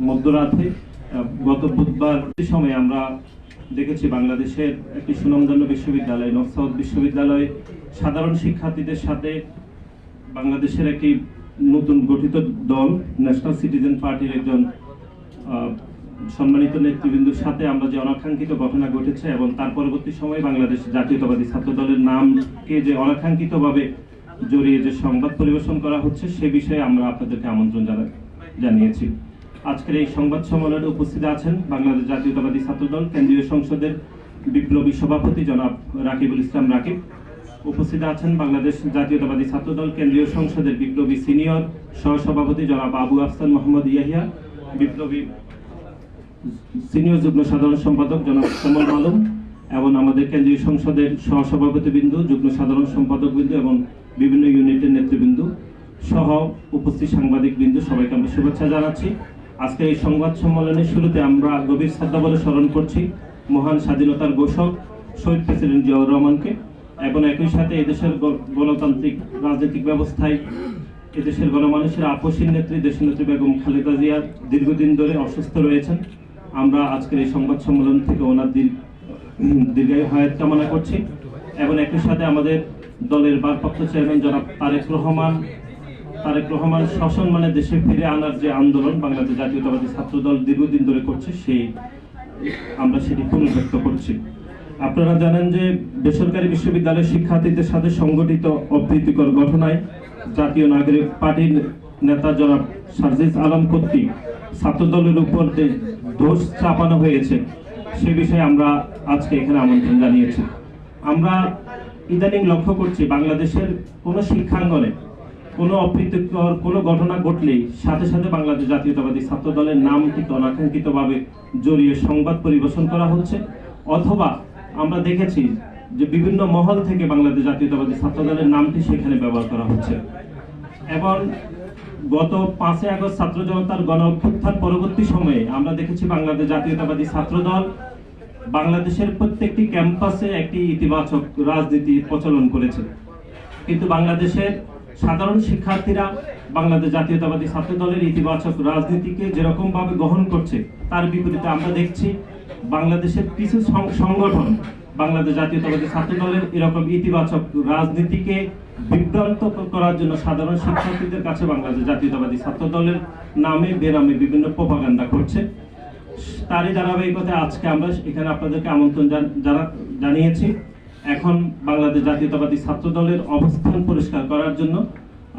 মধ্যরাতে গত বুধবার সময় আমরা দেখেছি বাংলাদেশের একটি সুনামধন্য বিশ্ববিদ্যালয় নকসাউদ বিশ্ববিদ্যালয়। সাধারণ শিক্ষার্থীদের সাথে বাংলাদেশের একটি নতুন গঠিত দল ন্যাশনাল সিটিজেন পার্টির একজন সম্মানিত নেতৃবৃন্দের সাথে আমরা যে অনাকাঙ্ক্ষিত ঘটনা ঘটেছে এবং তার পরবর্তী সময়ে বাংলাদেশ জাতীয়তাবাদী ছাত্র দলের নামকে যে অনাকাঙ্ক্ষিতভাবে জড়িয়ে যে সংবাদ পরিবেশন করা হচ্ছে, সে বিষয়ে আমরা আপনাদেরকে আমন্ত্রণ জানা- জানিয়েছি। আজকের এই সংবাদ সম্মেলনে উপস্থিত আছেন বাংলাদেশ জাতীয়তাবাদী ছাত্রদল, কেন্দ্রীয় সংসদের বিপ্লবী সভাপতি জনাব রাকিবুল ইসলাম রাকিব। উপস্থিত আছেন বাংলাদেশ জাতীয়তাবাদী ছাত্রদল, কেন্দ্রীয় সংসদের বিপ্লবী সিনিয়র সহসভাপতি জনাব আবু আফসান মোহাম্মদ ইয়াহিয়া, বিপ্লবী সিনিয়র যুগ্ম সাধারণ সম্পাদক জনাব কমল মালুম এবং আমাদের কেন্দ্রীয় সংসদের সহসভাপতি বিন্দু যুগ্ম সাধারণ সম্পাদক বিন্দু এবং বিভিন্ন ইউনিটের নেতৃবৃন্দ সহ উপস্থিত সাংবাদিক বিন্দু সবাইকে আমরা শুভেচ্ছা জানাচ্ছি। আজকের এই সংবাদ সম্মেলনের শুরুতে আমরা গভীর শ্রদ্ধা বলে স্মরণ করছি মহান স্বাধীনতার ঘোষক শহীদ প্রেসিডেন্ট জিয়াউর রহমানকে এবং একই সাথে এদেশের গণতান্ত্রিক, রাজনৈতিক ব্যবস্থায় এদেশের গণমানুষের আপসীন নেত্রী দেশনেত্রী বেগম খালেদা জিয়া দীর্ঘদিন ধরে অসুস্থ রয়েছেন। আমরা আজকের এই সংবাদ সম্মেলন থেকে ওনার দীর্ঘ দীর্ঘায়ু হায়াত কামনা করছি। এবং একই সাথে আমাদের দলের ভারপ্রাপ্ত চেয়ারম্যান জনাব তারেক রহমান তারেক রহমান শাসন মানে দেশে ফিরে আনার যে আন্দোলন, বাংলাদেশ জাতীয়তাবাদী ছাত্র দল দীর্ঘদিন ধরে করছে, সেই আমরা সেটি পুনর্ব্যক্ত করছি। আপনারা জানেন যে বেসরকারি বিশ্ববিদ্যালয়ের শিক্ষার্থীদের সাথে সংগঠিত অপ্রীতিকর ঘটনায় জাতীয় নাগরিক পার্টির নেতা জনাব সার্জিস আলম কর্তৃক ছাত্রদলের উপর যে দোষ চাপানো হয়েছে, সে বিষয়ে আমরা আজকে এখানে আমন্ত্রণ জানিয়েছি। আমরা ইদানিং লক্ষ্য করছি বাংলাদেশের কোনো শিক্ষাঙ্গনে কোনো অপ্রীতিকর কোনো ঘটনা ঘটলেই সাথে সাথে বাংলাদেশ জাতীয়তাবাদী ছাত্র দলের নাম কিন্তু অনাকাঙ্ক্ষিতভাবে জড়িয়ে সংবাদ পরিবেশন করা হচ্ছে। অথবা আমরা দেখেছি যে বিভিন্ন মহল থেকে বাংলাদেশ জাতীয়তাবাদী ছাত্র দলের নামটি সেখানে ব্যবহার করা হচ্ছে। এবং গত পাঁচই আগস্ট ছাত্র জনতার গণ অভ্যুত্থান পরবর্তী সময়ে আমরা দেখেছি বাংলাদেশ জাতীয়তাবাদী ছাত্র দল বাংলাদেশের প্রত্যেকটি ক্যাম্পাসে একটি ইতিবাচক রাজনীতি প্রচলন করেছে। কিন্তু বাংলাদেশের সাধারণ শিক্ষার্থীরা বাংলাদেশ জাতীয়তাবাদী ছাত্র দলের ইতিবাচক রাজনীতিকে যেরকম ভাবে গ্রহণ করছে, তার বিপরীতে আমরা দেখছি বাংলাদেশের কিছু সংগঠন বাংলাদেশ জাতীয়তাবাদী ছাত্র দলের এরকম ইতিবাচক রাজনীতিকে বিভ্রান্ত করার জন্য সাধারণ শিক্ষার্থীদের কাছে বাংলাদেশ জাতীয়তাবাদী ছাত্র দলের নামে, বেনামে বিভিন্ন প্রপাগান্ডা করছে। তারই ধারাবাহিকতায় আজকে আমরা এখানে আপনাদেরকে আমন্ত্রণ জানা- জানিয়েছি। এখন বাংলাদেশ জাতীয়তাবাদী ছাত্র দলের অবস্থান পরিষ্কার করার জন্য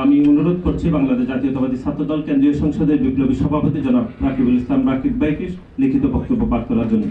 আমি অনুরোধ করছি বাংলাদেশ জাতীয়তাবাদী ছাত্র দল কেন্দ্রীয় সংসদের বিপ্লবী সভাপতি জনাব রাকিবুল ইসলাম রাকিব ভাইকে লিখিত বক্তব্য পাঠ করার জন্য।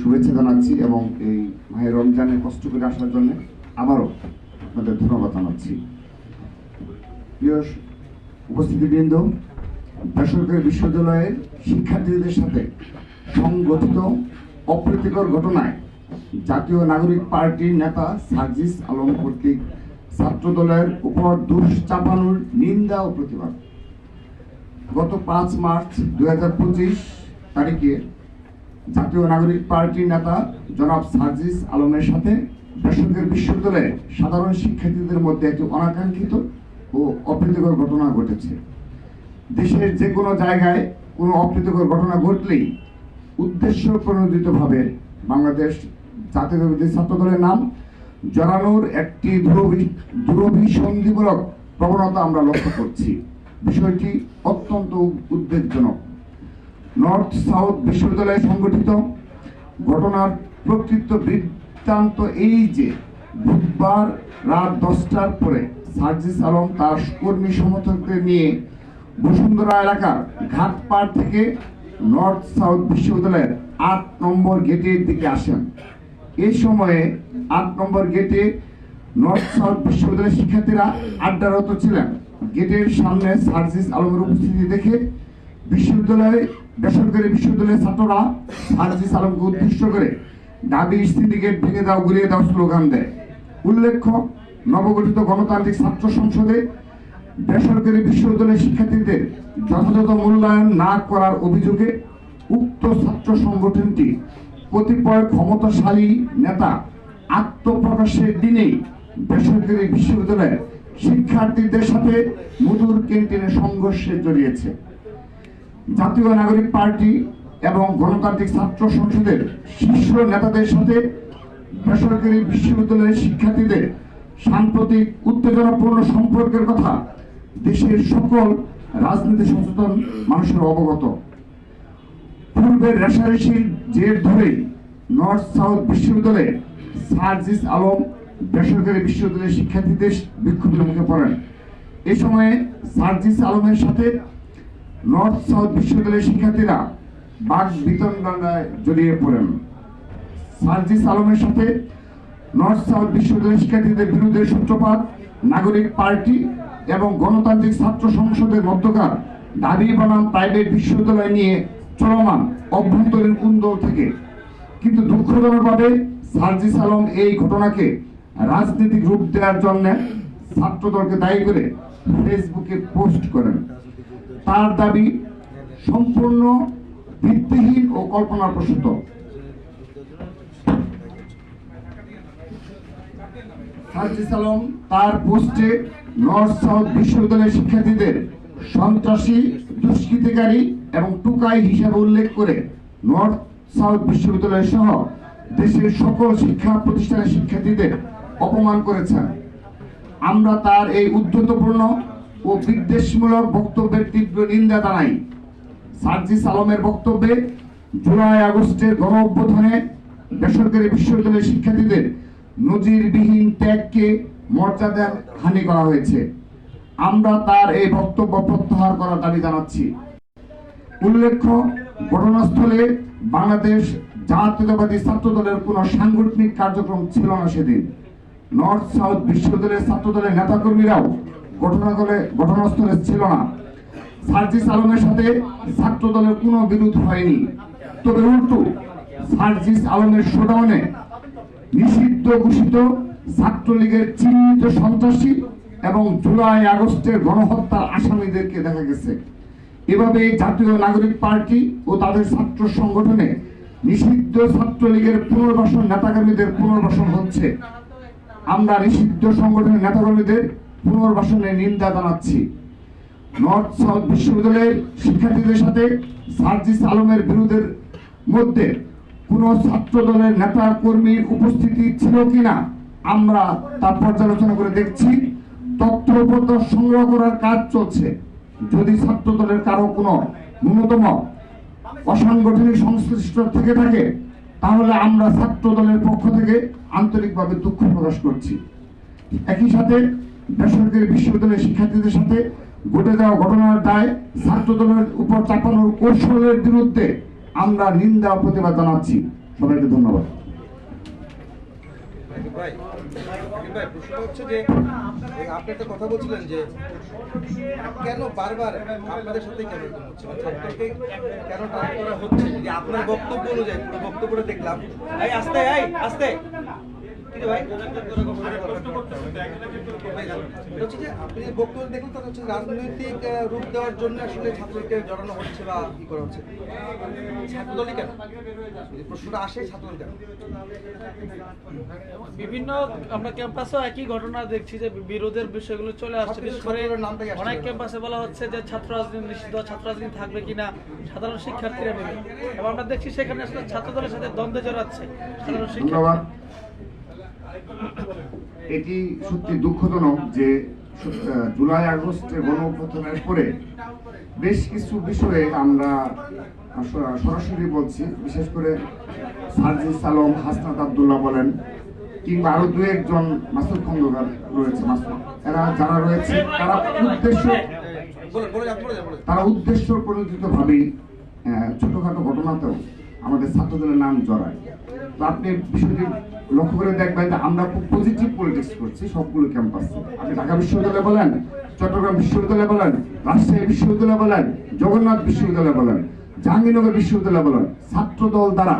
শুভেচ্ছা জানাচ্ছি এবং এই মাহের রমজানে কষ্ট করে আসার জন্য আবারও আপনাদের ধন্যবাদ জানাচ্ছি। প্রিয় উপস্থিতিবৃন্দ, বেসরকারি বিশ্ববিদ্যালয়ের শিক্ষার্থীদের সাথে সংগঠিত অপ্রীতিকর ঘটনায় জাতীয় নাগরিক পার্টির নেতা সার্জিস আলম কর্তৃক ছাত্রদলের উপর দোষ চাপানোর নিন্দা ও প্রতিবাদ। গত পাঁচ মার্চ দুই হাজার পঁচিশ তারিখে জাতীয় নাগরিক পার্টির নেতা জনাব সার্জিস আলমের সাথে বেসরকারি বিশ্ববিদ্যালয়ে সাধারণ শিক্ষার্থীদের মধ্যে একটি অনাকাঙ্ক্ষিত ও অপ্রীতিকর ঘটনা ঘটেছে। দেশের যে কোনো জায়গায় কোনো অপ্রীতিকর ঘটনা ঘটলেই উদ্দেশ্য প্রণোদিতভাবে বাংলাদেশ জাতীয়তাবাদী ছাত্র দলের নাম জড়ানোর একটি দুরভি- দুরভিসন্ধিমূলক প্রবণতা আমরা লক্ষ্য করছি। বিষয়টি অত্যন্ত উদ্বেগজনক। নর্থ সাউথ বিশ্ববিদ্যালয়ে সংগঠিত। ঘটনার প্রকৃত বৃত্তান্ত এই যে, বুধবার রাত দশটার পরে সার্জিস আলম তার কর্মী সমর্থকদের নিয়ে বসুন্ধরা এলাকার ঘাটপাড় থেকে নর্থ সাউথ বিশ্ববিদ্যালয়ের আট নম্বর গেটের দিকে আসেন। এই সময়ে আট নম্বর গেটে নর্থ সাউথ বিশ্ববিদ্যালয়ের শিক্ষার্থীরা আড্ডারত ছিলেন। গেটের সামনে সার্জিস আলমের উপস্থিতি দেখে বিশ্ববিদ্যালয়ে, বেসরকারি বিশ্ববিদ্যালয়ের ছাত্ররা সার্জিস আলমকে উদ্দেশ্য করে দাবি সিন্ডিকেট ভেঙে দাও, গুলিয়ে দাও স্লোগান দেয়। উল্লেখ্য, নবগঠিত গণতান্ত্রিক ছাত্র সংসদে বেসরকারি বিশ্ববিদ্যালয়ের শিক্ষার্থীদের যথাযথ মূল্যায়ন না করার অভিযোগে উক্ত ছাত্র সংগঠনটি কতিপয় ক্ষমতাশালী নেতা আত্মপ্রকাশের দিনেই বেসরকারি বিশ্ববিদ্যালয়ের শিক্ষার্থীদের সাথে মধুর ক্যান্টিনে সংঘর্ষে জড়িয়েছে। জাতীয় নাগরিক পার্টি এবং গণতান্ত্রিক ছাত্র সংসদের শীর্ষ নেতাদের সাথে বেসরকারি বিশ্ববিদ্যালয়ের শিক্ষার্থীদের সাম্প্রতিক উত্তেজনাপূর্ণ সম্পর্কের কথা দেশের সকল রাজনীতি সচেতন মানুষের অবগত। পূর্বের রেশারেশির জের ধরেই নর্থ সাউথ বিশ্ববিদ্যালয়ে সার্জিস আলম বেসরকারি বিশ্ববিদ্যালয়ের শিক্ষার্থীদের বিক্ষোভের মুখে পড়েন। এ সময়ে সার্জিস আলমের সাথে নর্থ সাউথ বিশ্ববিদ্যালয়ের শিক্ষার্থীরা বাঘ বিতণ্ডায় জড়িয়ে পড়েন। সার্জিস আলমের সাথে নর্থ সাউথ বিশ্ববিদ্যালয়ের শিক্ষার্থীদের বিরুদ্ধে সূত্রপাত, নাগরিক পার্টি এবং গণতান্ত্রিক ছাত্র সংসদের মধ্যকার দাবি বনাম প্রাইভেট বিশ্ববিদ্যালয় নিয়ে চলমান অভ্যন্তরীণ কুন্দল থেকে। কিন্তু দুঃখজনকভাবে সার্জিস আলম এই ঘটনাকে রাজনৈতিক রূপ দেওয়ার জন্য ছাত্রদলকে দায়ী করে ফেসবুকে পোস্ট করেন। তার দাবি সম্পূর্ণ ভিত্তিহীন ও কল্পনাপ্রসূত। সার্জিস আলম তার পোস্টে নর্থ সাউথ বিশ্ববিদ্যালয়ের শিক্ষার্থীদের সন্ত্রাসী, দুষ্কৃতিকারী এবং টুকাই হিসাবে উল্লেখ করে নর্থ সাউথ বিশ্ববিদ্যালয় সহ দেশের সকল শিক্ষা প্রতিষ্ঠানের শিক্ষার্থীদের অপমান করেছেন। আমরা তার এই উদ্ধতপূর্ণ ও বিদ্বেষমূলক বক্তব্যের তীব্র নিন্দা জানাই। সার্জিস আলমের বক্তব্যে জুলাই আগস্টের গণ অভ্যুত্থানে বেসরকারি বিশ্ববিদ্যালয়ের শিক্ষার্থীদের নজিরবিহীন ত্যাগকে মর্যাদা হানি করা হয়েছে। আমরা তার এই বক্তব্য প্রত্যাহার করার দাবি জানাচ্ছি। উল্লেখ্য, ঘটনাস্থলে বাংলাদেশ জাতীয়তাবাদী ছাত্র দলের কোনো সাংগঠনিক কার্যক্রম ছিল না সেদিন। নর্থ সাউথ বিশ্ববিদ্যালয়ের ছাত্র দলের নেতাকর্মীরাও ঘটনাস্থলে ঘটনাস্থলে ছিল না। সার্জিস আলমের সাথে ছাত্র দলের কোনো বিরোধ হয়নি। তবে উল্টো, সার্জিস আলমের শোডাউনে নিষিদ্ধ ঘোষিত ছাত্রলীগের চিহ্নিত সন্ত্রাসী এবং জুলাই আগস্টের গণহত্যার আসামিদেরকে দেখা গেছে। এভাবে জাতীয় নাগরিক পার্টি ও তাদের ছাত্র সংগঠনে নিষিদ্ধ ছাত্রলীগের পুনর্বাসন নেতাকর্মীদের পুনর্বাসন হচ্ছে। আমরা নিষিদ্ধ সংগঠনের নেতাকর্মীদের পুনর্বাসনের নিন্দা জানাচ্ছি। নর্থ সাউথ বিশ্ববিদ্যালয়ের শিক্ষার্থীদের সাথে সার্জিস আলমের বিরোধের মধ্যে কোন ছাত্র দলের নেতা কর্মীর উপস্থিতি ছিল কিনা আমরা তা পর্যালোচনা করে দেখছি। তথ্য সংগ্রহ করার কাজ চলছে। যদি ছাত্র দলের কারও কোনো ন্যূনতম অসাংগঠনিক সংশ্লিষ্ট থেকে থাকে, তাহলে আমরা ছাত্র দলের পক্ষ থেকে আন্তরিকভাবে দুঃখ প্রকাশ করছি। একই সাথে বেসরকারি বিশ্ববিদ্যালয়ের শিক্ষার্থীদের সাথে ঘটে যাওয়া ঘটনার দায় ছাত্র দলের উপর চাপানোর কৌশলের বিরুদ্ধে আমরা নিন্দা প্রতিবাদ জানাচ্ছি। সবাইকে ধন্যবাদ। কথা বলছিলেন যে কেন বারবার আপনাদের সাথে কেন হচ্ছে আপনার বক্তব্য অনুযায়ী বক্তব্যটা দেখলাম এই আস্তে আস্তে। হচ্ছে যে আপনি বক্তব্য দেখলেন তাতে হচ্ছে রাজনৈতিক রূপ দেওয়ার জন্য আসলে ছাত্রকে জড়ানো হচ্ছে বা কি করা হচ্ছে। ছাত্রদলই কেন? যদি প্রশ্নটা আসে ছাত্রদল কেন? বিভিন্ন আমরা ক্যাম্পাসে একই ঘটনা দেখছি যে বিরোধের বিষয়গুলো চলে আসছে। বিশেষ করে নাম থেকে অনেক ক্যাম্পাসে বলা হচ্ছে যে ছাত্র রাজনীতি নিষিদ্ধ ছাত্র রাজনীতি থাকবে কিনা সাধারণ শিক্ষার্থীরা মিলে। এবং আমরা দেখছি সেখানে আসলে ছাত্র দলের সাথে দ্বন্দ্বে জড়াচ্ছে সাধারণ ধন্যবাদ। শিক্ষার্থী এটি সত্যি দুঃখজনক যে জুলাই আগস্টের গণ অভ্যুত্থানের পরে বেশ কিছু বিষয়ে আমরা সরাসরি বলছি বিশেষ করে সার্জিস আলম হাসনাত আবদুল্লাহ বলেন কিংবা আরও দু একজন মাসুদ খন্দকার রয়েছে মাসুদ এরা যারা রয়েছে তারা উদ্দেশ্য। তারা উদ্দেশ্য প্রণোদিত ভাবেই আহ, ছোটখাটো ঘটনাতেও আমাদের ছাত্রদের নাম জড়ায়। তো আপনি বিষয়টি লক্ষ্য করে দেখবেন যে আমরা খুব পজিটিভ পলিটিক্স করছি সবগুলো ক্যাম্পাসে আপনি ঢাকা বিশ্ববিদ্যালয় বলেন, চট্টগ্রাম বিশ্ববিদ্যালয় বলেন, রাজশাহী বিশ্ববিদ্যালয় বলেন, জগন্নাথ বিশ্ববিদ্যালয় বলেন, জাহাঙ্গীরনগর বিশ্ববিদ্যালয় বলেন ছাত্র দল দ্বারা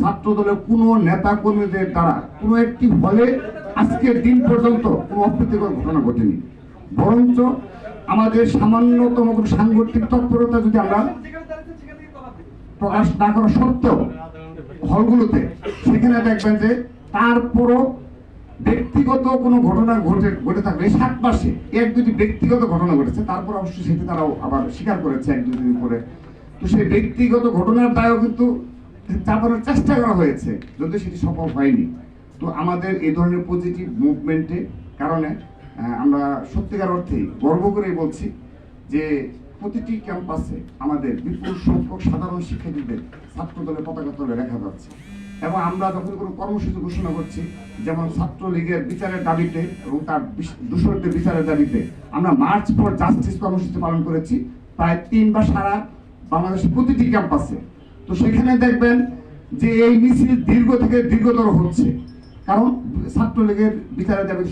ছাত্র দলের কোনো নেতা কর্মীদের দ্বারা, কোনো একটি হলে আজকের দিন পর্যন্ত কোনো অপ্রীতিকর ঘটনা ঘটেনি। বরঞ্চ আমাদের সামান্যতম কোনো সাংগঠনিক তৎপরতা যদি আমরা প্রকাশ না করা সত্ত্বেও হলগুলোতে সেখানে দেখবেন যে তারপরও ব্যক্তিগত কোনো ঘটনা ঘটে ঘটে থাকলে সাত মাসে এক দুটি ব্যক্তিগত ঘটনা ঘটেছে, তারপর অবশ্যই সেটি তারাও আবার স্বীকার করেছে এক দুই দিন পরে। তো সেই ব্যক্তিগত ঘটনার দায়ও কিন্তু চাপানোর চেষ্টা করা হয়েছে যদি সেটি সফল হয়নি। তো আমাদের এই ধরনের পজিটিভ মুভমেন্টে কারণে আমরা সত্যিকার অর্থেই গর্ব করেই বলছি যে প্রতিটি ক্যাম্পাসে আমাদের বিপুল সংখ্যক সাধারণ শিক্ষার্থীদের ছাত্র দলের পতাকা তলে দেখা যাচ্ছে। এবং আমরা যখন কোনো কর্মসূচি ঘোষণা করছি, যেমন ছাত্রলীগের বিচারের দাবিতে এবং তার দূষণদের বিচারের দাবিতে, আমরা মার্চ ফর জাস্টিস কর্মসূচি পালন করেছি প্রায় তিন বা সারা বাংলাদেশের প্রতিটি ক্যাম্পাসে। তো সেখানে দেখবেন যে এই মিছিল দীর্ঘ থেকে দীর্ঘতর হচ্ছে। কারণ ছাত্রলীগের বিচারের দাবি